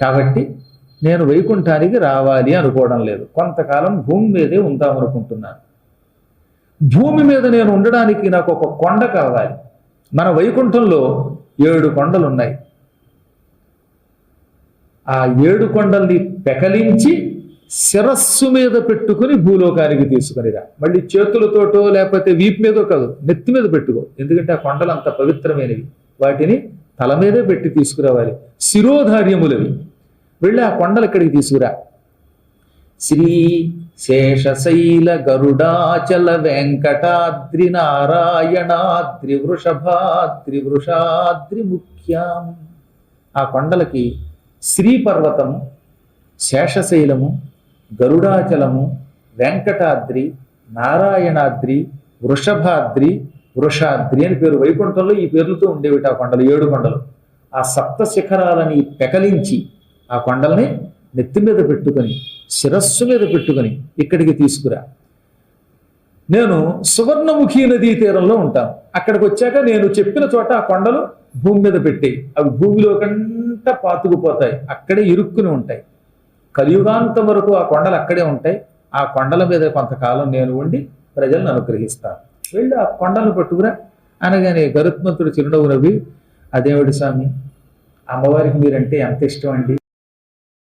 కాబట్టి నేను వైకుంఠానికి రావాలి అనుకోవడం లేదు. కొంతకాలం భూమి మీదే ఉందాం అనుకుంటున్నాను. భూమి మీద నేను ఉండడానికి నాకు ఒక కొండ కావాలి. మన వైకుంఠంలో ఏడు కొండలు ఉన్నాయి ఆ ఏడు కొండల్ని పెకలించి శిరస్సు మీద పెట్టుకుని భూలోకానికి తీసుకునిరా మళ్ళీ చేతులతోటో లేకపోతే వీపు మీదో కాదు నెత్తి మీద పెట్టుకో. ఎందుకంటే ఆ కొండలు అంత పవిత్రమైనవి. వాటిని తల మీదే పెట్టి తీసుకురావాలి. శిరోధార్యములవి. వెళ్ళి ఆ కొండలు ఇక్కడికి తీసుకురా? శ్రీ శేషశైల గరుడాచల వెంకటాద్రి నారాయణాద్రి వృషభాద్రి వృషాద్రి ముఖ్యాం. ఆ కొండలకి శ్రీపర్వతము శేషశైలము గరుడాచలము వెంకటాద్రి నారాయణాద్రి వృషభాద్రి వృషాద్రి అని పేరు. వైకుంఠంలో ఈ పేర్లతో ఉండేవి ఆ కొండలు ఏడు కొండలు. ఆ సప్త శిఖరాలని పెకలించి ఆ కొండల్ని నెత్తి మీద పెట్టుకొని శిరస్సు మీద పెట్టుకొని ఇక్కడికి తీసుకురా. నేను సువర్ణముఖి నదీ తీరంలో ఉంటాను. అక్కడికి వచ్చాక నేను చెప్పిన చోట ఆ కొండలు భూమి మీద పెట్టి అవి భూమిలో కంట పాతుకుపోతాయి. అక్కడే ఇరుక్కుని ఉంటాయి. కలియుగాంతం వరకు ఆ కొండలు అక్కడే ఉంటాయి. ఆ కొండల మీద కొంతకాలం నేను ఉండి ప్రజలను అనుగ్రహిస్తాను. వెళ్ళి ఆ కొండను పట్టుకురా అనగానే గరుత్మంతుడు చిరునవ్వు నవ్వి అదేవిడి స్వామి? అమ్మవారికి మీరంటే ఎంత ఇష్టం అండి?